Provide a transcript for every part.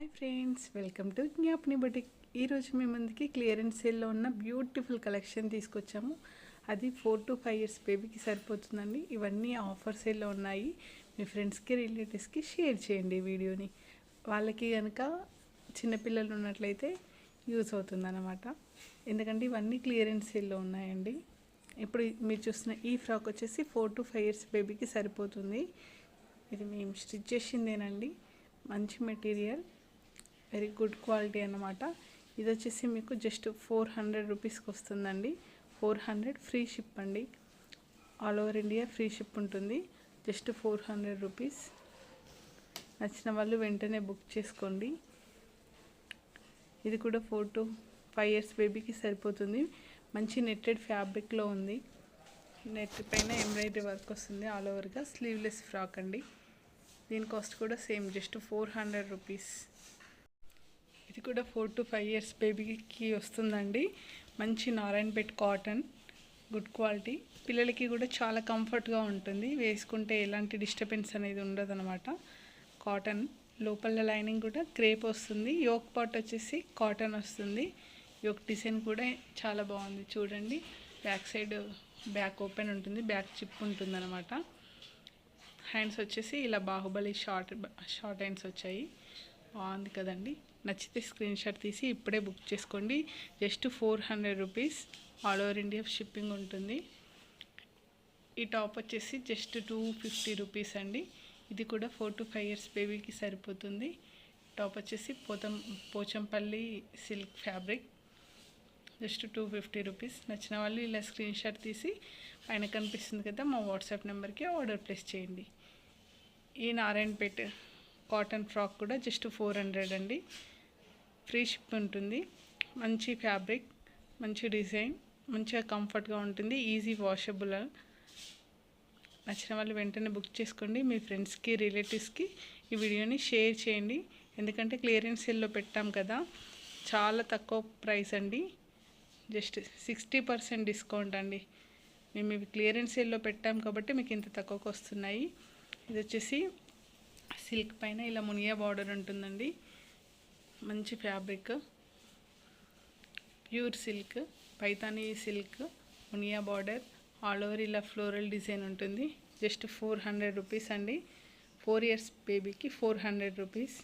Hi friends welcome to జ్ఞాప్ని బటిక్. ఈరోజు మేమందుకి ముందుకి క్లియరెన్స్ సేల్లో ఉన్న బ్యూటిఫుల్ కలెక్షన్ తీసుకొచ్చాము. అది ఫోర్ టు ఫైవ్ ఇయర్స్ బేబీకి సరిపోతుందండి. ఇవన్నీ ఆఫర్ సేల్లో ఉన్నాయి. మీ ఫ్రెండ్స్కి రిలేటివ్స్కి షేర్ చేయండి వీడియోని. వాళ్ళకి కనుక చిన్నపిల్లలు ఉన్నట్లయితే యూజ్ అవుతుందన్నమాట. ఎందుకంటే ఇవన్నీ క్లియరెన్స్ సేల్లో ఉన్నాయండి. ఇప్పుడు మీరు చూస్తున్న ఈ ఫ్రాక్ వచ్చేసి ఫోర్ టు ఫైవ్ ఇయర్స్ బేబీకి సరిపోతుంది. ఇది మేము స్టిచ్ చేసిందేనండి. మంచి మెటీరియల్. వెరీ గుడ్ క్వాలిటీ అన్నమాట. ఇది వచ్చేసి మీకు జస్ట్ ఫోర్ హండ్రెడ్ రూపీస్కి వస్తుందండి. ఫోర్ హండ్రెడ్ ఫ్రీ షిప్ అండి. All over India free ship ఉంటుంది. Just four hundred rupees. నచ్చిన వాళ్ళు వెంటనే బుక్ చేసుకోండి. ఇది కూడా ఫోర్ టు ఫైవ్ ఇయర్స్ బేబీకి సరిపోతుంది. మంచి నెట్టెడ్ ఫ్యాబ్రిక్లో ఉంది. నెట్ పైన ఎంబ్రాయిడరీ వర్క్ వస్తుంది ఆల్ ఓవర్గా. స్లీవ్లెస్ ఫ్రాక్ అండి. దీని కాస్ట్ కూడా same just four hundred rupees. ఇది కూడా ఫోర్ టు ఫైవ్ ఇయర్స్ బేబీకి వస్తుందండి. మంచి నారాయణపేట్ కాటన్ గుడ్ క్వాలిటీ. పిల్లలకి కూడా చాలా కంఫర్ట్గా ఉంటుంది. వేసుకుంటే ఎలాంటి డిస్టర్బెన్స్ అనేది ఉండదన్నమాట. కాటన్ లోపల లైనింగ్ కూడా క్రేప్ వస్తుంది. యోక్ పాట్ వచ్చేసి కాటన్ వస్తుంది. యోక్ డిజైన్ కూడా చాలా బాగుంది. చూడండి. బ్యాక్ సైడ్ బ్యాక్ ఓపెన్ ఉంటుంది. బ్యాక్ చిప్ ఉంటుంది అనమాట హ్యాండ్స్ వచ్చేసి ఇలా బాహుబలి షార్ట్ షార్ట్ హ్యాండ్స్ వచ్చాయి. బాగుంది కదండి. నచ్చితే స్క్రీన్ షాట్ తీసి ఇప్పుడే బుక్ చేసుకోండి. Just four hundred rupees all over India shipping ఉంటుంది. ఈ టాప్ వచ్చేసి జస్ట్ టూ ఫిఫ్టీ రూపీస్ అండి. ఇది కూడా ఫోర్ టు ఫైవ్ ఇయర్స్ బేబీకి సరిపోతుంది. టాప్ వచ్చేసి పోతం Pochampally silk fabric. Just two fifty rupees. నచ్చిన వాళ్ళు ఇలా స్క్రీన్ షాట్ తీసి పైన కనిపిస్తుంది కదా మా వాట్సాప్ నెంబర్కి ఆర్డర్ ప్లేస్ చేయండి. ఈ నారాయణపేట్ కాటన్ ఫ్రాక్ కూడా జస్ట్ ఫోర్ హండ్రెడ్ అండి. ఫ్రీ షిప్ ఉంటుంది. మంచి ఫ్యాబ్రిక్ మంచి డిజైన్ మంచిగా కంఫర్ట్గా ఉంటుంది. Easy washable. నచ్చిన వాళ్ళు వెంటనే బుక్ చేసుకోండి. మీ ఫ్రెండ్స్కి రిలేటివ్స్కి ఈ వీడియోని షేర్ చేయండి. ఎందుకంటే క్లియరెన్స్ సేల్లో పెట్టాం కదా. చాలా తక్కువ ప్రైస్ అండి. జస్ట్ సిక్స్టీ పర్సెంట్ డిస్కౌంట్ అండి. మేము ఇవి క్లియరెన్స్ సేల్లో పెట్టాం కాబట్టి మీకు ఇంత తక్కువకు వస్తున్నాయి. ఇది వచ్చేసి సిల్క్ పైన ఇలా మునియా బార్డర్ ఉంటుందండి. మంచి fabric. Pure silk. Paithani silk Muniya border. All over ఇలా ఫ్లోరల్ డిజైన్ ఉంటుంది. జస్ట్ ఫోర్ హండ్రెడ్ రూపీస్ అండి. ఫోర్ ఇయర్స్ బేబీకి four hundred rupees.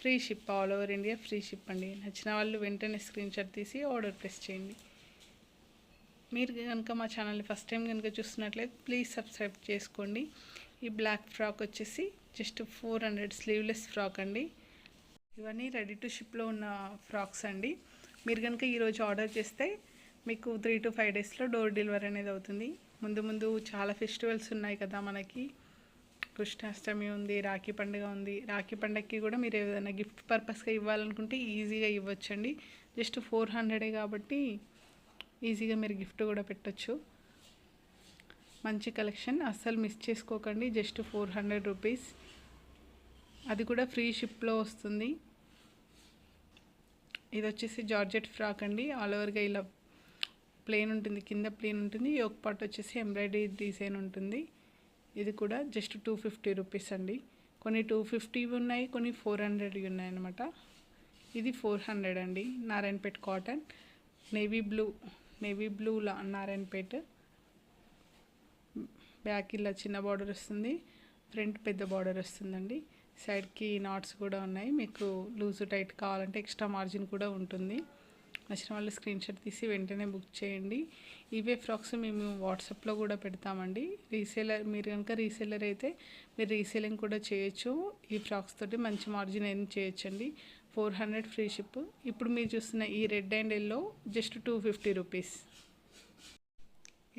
Free ship all over India free ship అండి. నచ్చిన వాళ్ళు వెంటనే స్క్రీన్ షాట్ తీసి ఆర్డర్ ప్రెస్ చేయండి. మీరు కనుక మా ఛానల్ని ఫస్ట్ టైం కనుక చూస్తున్నట్లయితే ప్లీజ్ సబ్స్క్రైబ్ చేసుకోండి. ఈ బ్లాక్ ఫ్రాక్ వచ్చేసి just four hundred sleeveless frock అండి. ఇవన్నీ రెడీ టు షిప్లో ఉన్న ఫ్రాక్స్ అండి. మీరు కనుక ఈరోజు ఆర్డర్ చేస్తే మీకు త్రీ టు ఫైవ్ డేస్లో డోర్ డెలివరీ అనేది అవుతుంది. ముందు ముందు చాలా ఫెస్టివల్స్ ఉన్నాయి కదా మనకి. కృష్ణాష్టమి ఉంది రాఖీ పండుగ ఉంది. రాఖీ పండుగకి కూడా మీరు ఏదైనా గిఫ్ట్ పర్పస్గా ఇవ్వాలనుకుంటే ఈజీగా ఇవ్వచ్చండి. జస్ట్ ఫోర్ హండ్రెడే కాబట్టి ఈజీగా మీరు గిఫ్ట్ కూడా పెట్టచ్చు. మంచి కలెక్షన్. అస్సలు మిస్ చేసుకోకండి. Just four hundred rupees. అది కూడా ఫ్రీ షిప్లో వస్తుంది. ఇది వచ్చేసి జార్జెట్ ఫ్రాక్ అండి. ఆల్ ఓవర్గా ఇలా ప్లేన్ ఉంటుంది. కింద ప్లేన్ ఉంటుంది. ఒక పార్ట్ వచ్చేసి ఎంబ్రాయిడరీ డిజైన్ ఉంటుంది. ఇది కూడా జస్ట్ టూ ఫిఫ్టీ రూపీస్ అండి. కొన్ని టూ ఫిఫ్టీ ఉన్నాయి కొన్ని ఫోర్ హండ్రెడ్వి ఉన్నాయి అనమాట ఇది ఫోర్ హండ్రెడ్ అండి. Narayanpet cotton. Navy blue navy blue లా నారాయణపేట్. బ్యాక్ ఇలా చిన్న బార్డర్ వస్తుంది. ఫ్రంట్ పెద్ద బార్డర్ వస్తుందండి. సైడ్కి నాట్స్ కూడా ఉన్నాయి. మీకు లూజ్ టైట్ కావాలంటే ఎక్స్ట్రా మార్జిన్ కూడా ఉంటుంది. నచ్చిన వాళ్ళు స్క్రీన్ షాట్ తీసి వెంటనే బుక్ చేయండి. ఇవే ఫ్రాక్స్ మేము వాట్సాప్లో కూడా పెడతామండి. రీసేలర్ మీరు కనుక రీసేలర్ అయితే మీరు రీసేలింగ్ కూడా చేయొచ్చు. ఈ ఫ్రాక్స్ తోటి మంచి మార్జిన్ ఏం చేయొచ్చండి. Four hundred free ship. ఇప్పుడు మీరు చూస్తున్న ఈ red and yellow just two fifty rupees.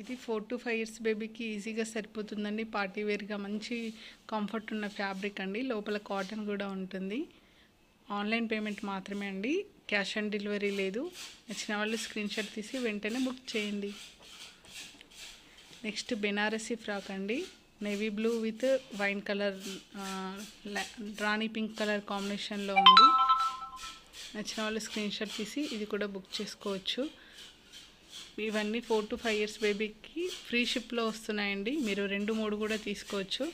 ఇది ఫోర్ టు ఫైవ్ ఇయర్స్ బేబీకి ఈజీగా సరిపోతుందండి. పార్టీ వేర్గా మంచి కంఫర్ట్ ఉన్న ఫ్యాబ్రిక్ అండి. లోపల కాటన్ కూడా ఉంటుంది. ఆన్లైన్ పేమెంట్ మాత్రమే అండి. క్యాష్ ఆన్ డెలివరీ లేదు. నచ్చిన వాళ్ళు స్క్రీన్ షాట్ తీసి వెంటనే బుక్ చేయండి. నెక్స్ట్ బెనారసీ ఫ్రాక్ అండి. Navy blue with wine colour Rani pink colour కాంబినేషన్లో ఉంది. నచ్చిన వాళ్ళు స్క్రీన్ షాట్ తీసి ఇది కూడా బుక్ చేసుకోవచ్చు. ఇవన్నీ ఫోర్ టు ఫైవ్ ఇయర్స్ బేబీకి ఫ్రీ షిప్లో వస్తున్నాయండి. మీరు రెండు మూడు కూడా తీసుకోవచ్చు.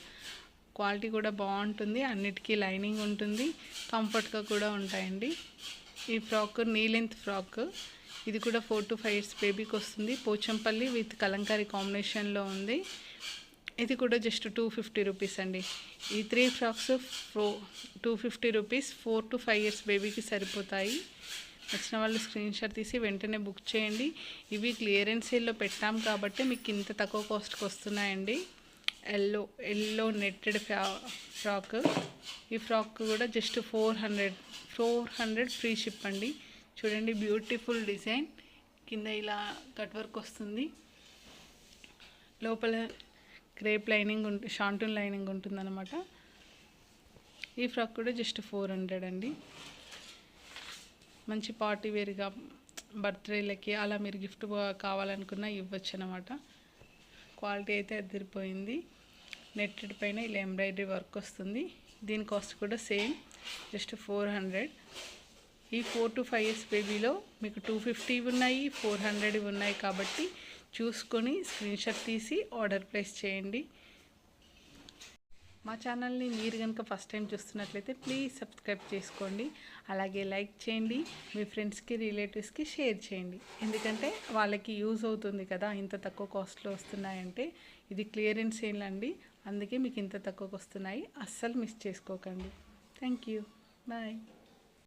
క్వాలిటీ కూడా బాగుంటుంది. అన్నిటికీ లైనింగ్ ఉంటుంది. కంఫర్ట్గా కూడా ఉంటాయండి. ఈ ఫ్రాక్ నీ లెంత్ ఫ్రాక్. ఇది కూడా ఫోర్ టు ఫైవ్ ఇయర్స్ బేబీకి వస్తుంది. పోచంపల్లి విత్ కలంకారీ కాంబినేషన్లో ఉంది. ఇది కూడా జస్ట్ టూ ఫిఫ్టీ రూపీస్ అండి. ఈ three frocks for two fifty rupees four to five years బేబీకి సరిపోతాయి. వచ్చిన వాళ్ళు స్క్రీన్ షాట్ తీసి వెంటనే బుక్ చేయండి. ఇవి క్లియరెన్స్ సేల్లో పెట్టాం కాబట్టి మీకు ఇంత తక్కువ కాస్ట్కి వస్తున్నాయండి. ఎల్లో ఎల్లో నెట్టెడ్ ఫ్రాక్ ఈ ఫ్రాక్ కూడా just four hundred four hundred free ship అండి. చూడండి బ్యూటిఫుల్ డిజైన్ కింద ఇలా కట్ వర్క్ వస్తుంది. లోపల క్రేప్ లైనింగ్ ఉంటుంది షాంటూన్ లైనింగ్ ఉంటుందన్నమాట. ఈ ఫ్రాక్ కూడా జస్ట్ ఫోర్ హండ్రెడ్ అండి. మంచి పార్టీ వేర్గా బర్త్డేలకి అలా మీరు గిఫ్ట్ కావాలనుకున్నా ఇవ్వచ్చు అనమాట క్వాలిటీ అయితే అదిరిపోయింది. నెట్టెడ్ పైన ఇలా ఎంబ్రాయిడరీ వర్క్ వస్తుంది. దీని కాస్ట్ కూడా సేమ్ జస్ట్ ఫోర్ హండ్రెడ్. ఈ ఫోర్ టు ఫైవ్ ఇయర్స్ బేబీలో మీకు టూ ఫిఫ్టీ ఉన్నాయి ఫోర్ హండ్రెడ్ ఉన్నాయి కాబట్టి చూసుకొని స్క్రీన్షాట్ తీసి ఆర్డర్ ప్లేస్ చేయండి. మా ఛానల్ని మీరు కనుక ఫస్ట్ టైం చూస్తున్నట్లయితే ప్లీజ్ సబ్స్క్రైబ్ చేసుకోండి. అలాగే లైక్ చేయండి. మీ ఫ్రెండ్స్కి రిలేటివ్స్కి షేర్ చేయండి. ఎందుకంటే వాళ్ళకి యూజ్ అవుతుంది కదా ఇంత తక్కువ కాస్ట్లో వస్తున్నాయంటే ఇది క్లియరెన్స్ అండి అందుకే మీకు ఇంత తక్కువకి వస్తున్నాయి. అస్సలు మిస్ చేసుకోకండి. Thank you. బాయ్.